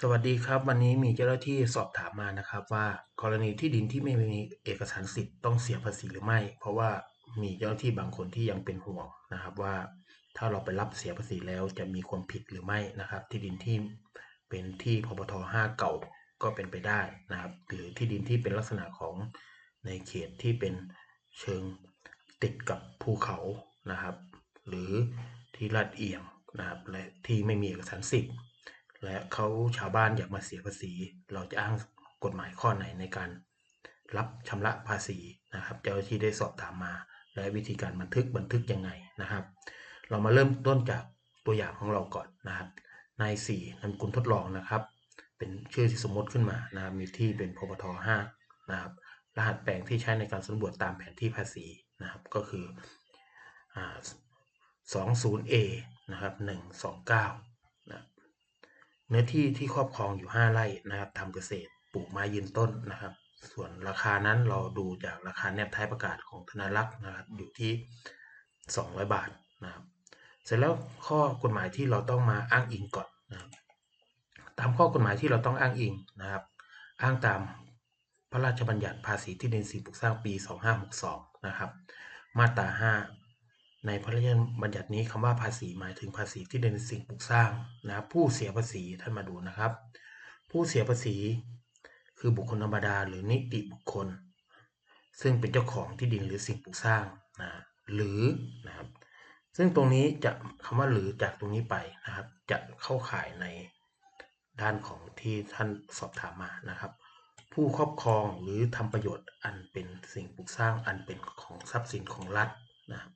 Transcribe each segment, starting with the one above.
สวัสดีครับ วันนี้มีเจ้าหน้าที่สอบถามมานะครับ ว่ากรณีที่ดินที่ไม่มีเอกสารสิทธิ์ต้องเสียภาษีหรือไม่ เพราะว่ามีเจ้าหน้าที่บางคนที่ยังเป็นห่วงนะครับ ว่าถ้าเราไปรับเสียภาษีแล้วจะมีความผิดหรือไม่นะครับ ที่ดินที่เป็นที่พบท5เก่าก็เป็นไปได้นะครับ หรือที่ดินที่เป็นลักษณะของในเขตที่เป็นเชิงติดกับภูเขานะครับ หรือที่ลาดเอียงนะครับและที่ไม่มีเอกสารสิทธิ์ และเขาชาวบ้านอยากมาเสียภาษี เราจะอ้างกฎหมายข้อไหนในการรับชำระภาษีนะครับ เจ้าหน้าที่ได้สอบถามมา และวิธีการบันทึกบันทึกยังไงนะครับ เรามาเริ่มต้นจากตัวอย่างของเราก่อนนะครับนายสี่นามกุลทดลองนะครับ เป็นชื่อที่สมมติขึ้นมานะครับมีที่เป็นพบท5นะครับ รหัสแปลงที่ใช้ในการสำรวจตามแผนที่ภาษีนะครับ ก็คืออ 20A นะครับ 129 เนื้อที่ที่ครอบครองอยู่ 5 ไร่นะครับทำเกษตรปลูกไม้ยืนต้นนะครับ ส่วนราคานั้นเราดูจากราคาแนบท้ายประกาศของธนารักษ์นะครับอยู่ที่ 200 บาทนะครับเสร็จแล้วข้อกฎหมายที่เราต้องมาอ้างอิงก่อนนะครับตามข้อกฎหมายที่เราต้องอ้างอิงนะครับ อ้างตามพระราชบัญญัติภาษีที่ดินสิ่งปลูกสร้างปี 2562 นะครับ มาตรา 5 ในพระราชบัญญัตินี้คำว่าภาษีหมายถึงภาษีที่เดินสิ่งปลูกสร้างนะผู้เสียภาษีท่านมาดูนะครับ ผู้เสียภาษีคือบุคคลธรรมดาหรือนิติบุคคล ซึ่งเป็นเจ้าของที่ดินหรือสิ่งปลูกสร้างนะหรือนะครับ ซึ่งตรงนี้จะคำว่าหรือจากตรงนี้ไปนะครับ จะเข้าข่ายในด้านของที่ท่านสอบถามมานะครับ ผู้ครอบครองหรือทำประโยชน์อันเป็นสิ่งปลูกสร้างอันเป็นของทรัพย์สินของรัฐนะครับ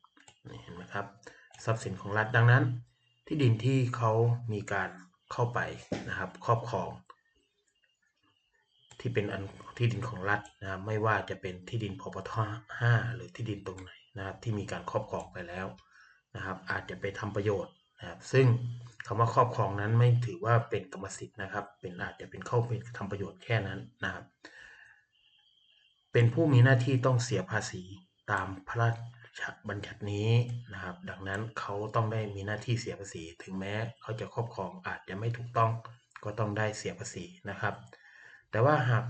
เห็นไหมครับทรัพย์สินของรัฐดังนั้น ที่ดินที่เขามีการเข้าไปนะครับครอบครอง ที่เป็นอันที่ดินของรัฐนะครับไม่ว่าจะเป็นที่ดินพปท5หรือที่ดินตรงไหนนะครับที่มีการครอบครองไปแล้วนะครับ อาจจะไปทำประโยชน์นะครับซึ่งคำว่าครอบครองนั้นไม่ถือว่าเป็นกรรมสิทธิ์นะครับ เป็นอาจจะเป็นเข้าเป็นทำประโยชน์แค่นั้นนะครับ เป็นผู้มีหน้าที่ต้องเสียภาษีตามพระราช บัญญัตินี้นะครับ ดังนั้นเขาต้องได้มีหน้าที่เสียภาษี ถึงแม้เขาจะครอบครองอาจจะไม่ถูกต้อง ก็ต้องได้เสียภาษีนะครับ แต่ว่าหาก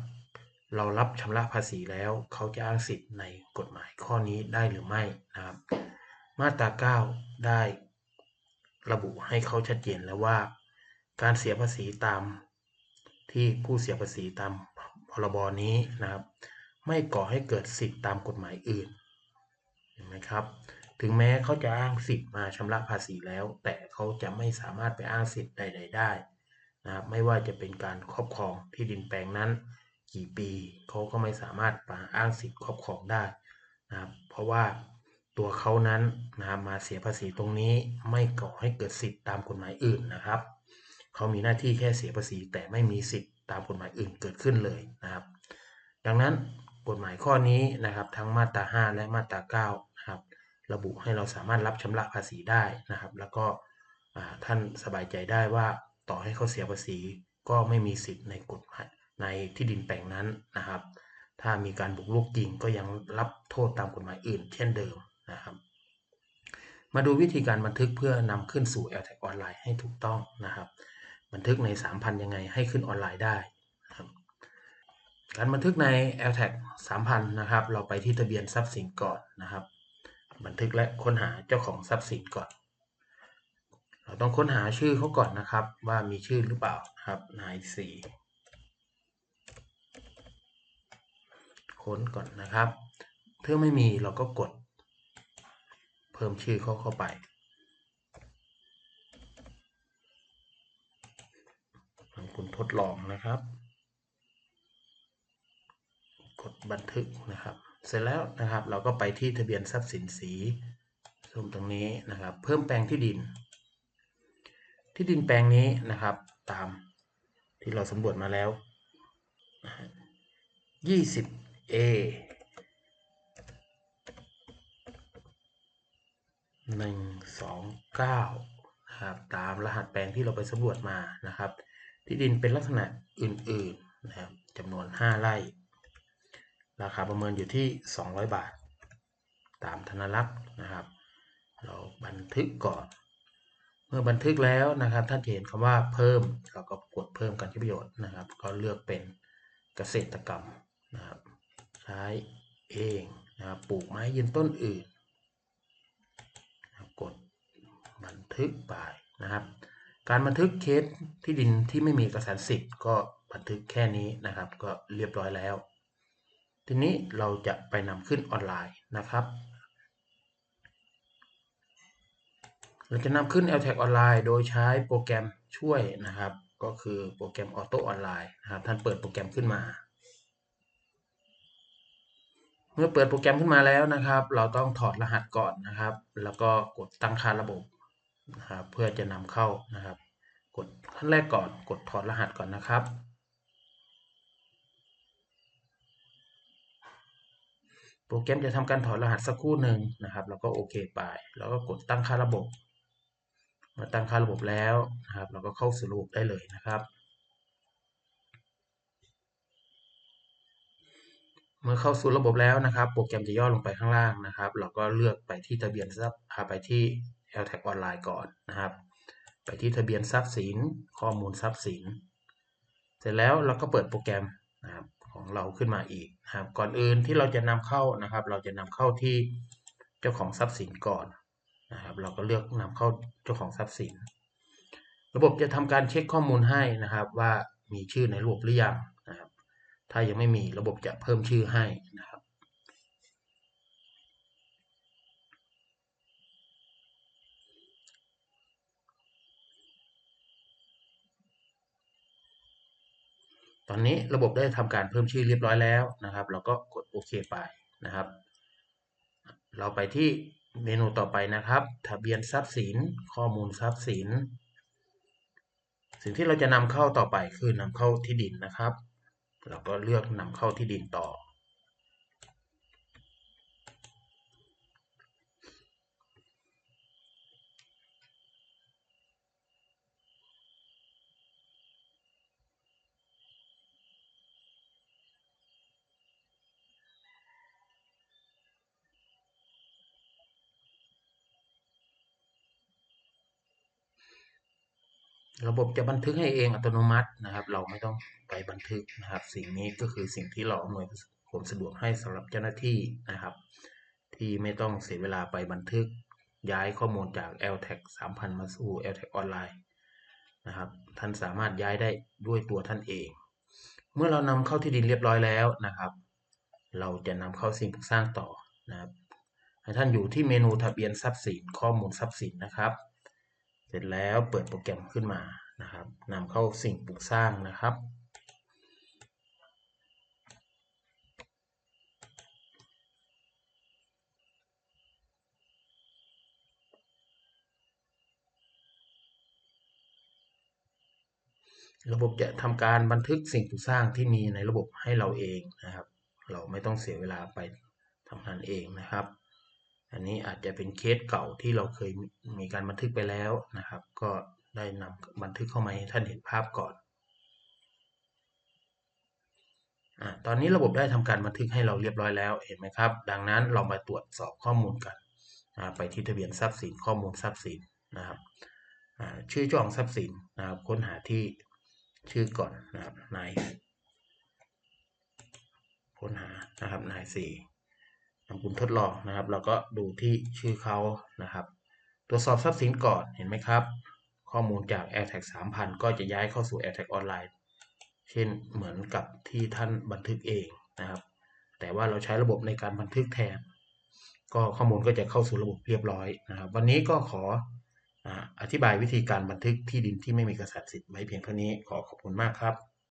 เรารับชำระภาษีแล้ว เขาจะอ้างสิทธิ์ในกฎหมายข้อนี้ได้หรือไม่นะครับ มาตรา 9 ได้ระบุให้เขาชัดเจนแล้วว่า การเสียภาษีตามที่ผู้เสียภาษีตามพรบนี้นะครับ ไม่ก่อให้เกิดสิทธิ์ตามกฎหมายอื่น ห็นไหมครับ ถึงแม้เขาจะอ้างสิทธิ์มาชำระภาษีแล้ว แต่เขาจะไม่สามารถไปอ้างสิทธิ์ใด ๆ ได้นะครับไม่ว่าจะเป็นการครอบครองที่ดินแปลงนั้น กี่ปีเขาก็ไม่สามารถมาอ้างสิทธิ์ครอบครองได้นะครับเพราะว่าตัวเขานั้นนะมาเสียภาษีตรงนี้ไม่ก่อให้เกิดสิทธิ์ตามกฎหมายอื่นนะครับเขามีหน้าที่แค่เสียภาษีแต่ไม่มีสิทธิ์ตามกฎหมายอื่นเกิดขึ้นเลยนะครับ ดังนั้น กฎหมายข้อนี้นะครับ ทั้งมาตรา 5 และมาตรา 9 นะครับ ระบุให้เราสามารถรับชำระภาษีได้นะครับ แล้วก็ท่านสบายใจได้ว่าต่อให้เขาเสียภาษีก็ไม่มีสิทธิ์ในกฎหมายในที่ดินแปลงนั้นนะครับ ถ้ามีการบุกรุกจริงก็ยังรับโทษตามกฎหมายอื่น เช่นเดิมนะครับ มาดูวิธีการบันทึกเพื่อนำขึ้นสู่ l t a g ออนไลน์ให้ถูกต้องนะครับ บันทึกใน 3,000 ยังไงให้ขึ้นออนไลน์ได้ การบันทึกใน l t a g 3,000 นะครับ เราไปที่ทะเบียนทรัพย์สินก่อนนะครับ บันทึกและค้นหาเจ้าของทรัพย์สินก่อน เราต้องค้นหาชื่อเขาก่อนนะครับ ว่ามีชื่อหรือเปล่าครับนายสี่ค้นก่อนนะครับถ้าไม่มีเราก็กด เพิ่มชื่อเขาเข้าไปคุณทดลองนะครับ กด บันทึกนะครับ เสร็จแล้วนะครับเราก็ไปที่ทะเบียนทรัพย์สินสีส้มตรงนี้นะครับ เพิ่มแปลงที่ดิน ที่ดินแปลงนี้นะครับ ตามที่เราสำรวจมาแล้ว 20A หนึ่งสองเก้านะครับตามรหัสแปลงที่เราไปสำรวจมานะครับ ที่ดินเป็นลักษณะอื่นๆนะครับจำนวน 5 ไร่ ราคาประเมินอยู่ที่ 200 บาท ตามธนลักษณ์นะครับ เราบันทึกก่อน เมื่อบันทึกแล้วนะครับ ท่านจะเห็นคำว่าเพิ่มเราก็กดเพิ่มการใช้ประโยชน์นะครับ ก็เลือกเป็นเกษตรกรรมนะครับ ใช้เองนะครับปลูกไม้ยืนต้นอื่น กดบันทึกไปนะครับ การบันทึกเคสที่ดินที่ไม่มีเอกสารสิทธิ์ก็บันทึกแค่นี้นะครับ ก็เรียบร้อยแล้ว ทีนี้เราจะไปนำขึ้นออนไลน์นะครับ เราจะนำขึ้น LTAG ออนไลน์โดยใช้โปรแกรมช่วยนะครับ ก็คือโปรแกรมออโต้ออนไลน์นะครับ ท่านเปิดโปรแกรมขึ้นมา เมื่อเปิดโปรแกรมขึ้นมาแล้วนะครับ เราต้องถอดรหัสก่อนนะครับ แล้วก็กดตั้งค่าระบบนะครับเพื่อจะนำเข้านะครับ กดขั้นแรกก่อนกดถอดรหัสก่อนนะครับ โปรแกรมจะทำการถอดรหัสสักครู่หนึ่งนะครับ แล้วก็โอเคไป แล้วก็กดตั้งค่าระบบ มาตั้งค่าระบบแล้วนะครับ เราก็เข้าสู่ระบบได้เลยนะครับ เมื่อเข้าสู่ระบบแล้วนะครับ โปรแกรมจะย่อลงไปข้างล่างนะครับ เราก็เลือกไปที่ทะเบียนทรัพย์พาไปที่ LTAG ออนไลน์ก่อนนะครับ ไปที่ทะเบียนทรัพย์สิน ข้อมูลทรัพย์สิน เสร็จแล้วเราก็เปิดโปรแกรมนะครับ ของเราขึ้นมาอีกนะครับก่อนอื่นที่เราจะนำเข้านะครับ เราจะนำเข้าที่เจ้าของทรัพย์สินก่อนนะครับ เราก็เลือกนำเข้าเจ้าของทรัพย์สิน ระบบจะทำการเช็คข้อมูลให้นะครับ ว่ามีชื่อในระบบหรือยังนะครับ ถ้ายังไม่มีระบบจะเพิ่มชื่อให้นะครับ ตอนนี้ระบบได้ทำการเพิ่มชื่อเรียบร้อยแล้วนะครับ เราก็กดโอเคไปนะครับ เราไปที่เมนูต่อไปนะครับ ทะเบียนทรัพย์สิน ข้อมูลทรัพย์สิน สิ่งที่เราจะนำเข้าต่อไปคือนำเข้าที่ดินนะครับ เราก็เลือกนำเข้าที่ดินต่อ ระบบจะบันทึกให้เองอัตโนมัตินะครับ เราไม่ต้องไปบันทึกนะครับ สิ่งนี้ก็คือสิ่งที่เราอำนวยความสะดวกให้สำหรับเจ้าหน้าที่นะครับ ที่ไม่ต้องเสียเวลาไปบันทึกย้ายข้อมูลจาก LTAG 3,000 มาสู่ LTAG ออนไลน์นะครับ ท่านสามารถย้ายได้ด้วยตัวท่านเอง เมื่อเรานำเข้าที่ดินเรียบร้อยแล้วนะครับ เราจะนำเข้าสิ่งปลูกสร้างต่อนะครับให้ท่านอยู่ที่เมนูทะเบียนทรัพย์สินข้อมูลทรัพย์สินนะครับ เสร็จแล้วเปิดโปรแกรมขึ้นมานะครับนำเข้าสิ่งปลูกสร้างนะครับ ระบบจะทำการบันทึกสิ่งปลูกสร้างที่มีในระบบให้เราเองนะครับ เราไม่ต้องเสียเวลาไปทำงานเองนะครับ อันนี้อาจจะเป็นเคสเก่าที่เราเคยมีการบันทึกไปแล้วนะครับ ก็ได้นำบันทึกเข้ามาให้ท่านเห็นภาพก่อนอตอนนี้ระบบได้ทำการบันทึกให้เราเรียบร้อยแล้วเห็นไหมครับ ดังนั้นเรามาตรวจสอบข้อมูลกัน ไปที่ทะเบียนทรัพย์สินข้อมูลทรัพย์สินนะครับชื่อจองทรัพย์สินนะครับค้นหาที่ชื่อก่อนนะครับนายค้นหานะครับนายสี่ นำกุลทดลองนะครับ เราก็ดูที่ชื่อเขานะครับ ตรวจสอบทรัพย์สินก่อนเห็นไหมครับ ข้อมูลจาก AirTag 3,000 ก็จะย้ายเข้าสู่ AirTag ออนไลน์เช่นเหมือนกับที่ท่านบันทึกเองนะครับ แต่ว่าเราใช้ระบบในการบันทึกแทน ก็ข้อมูลก็จะเข้าสู่ระบบเรียบร้อยนะครับ วันนี้ก็ขออธิบายวิธีการบันทึกที่ดินที่ไม่มีกษัตริย์สิทธิ์ไว้เพียงเท่านี้ขอขอบคุณมากครับ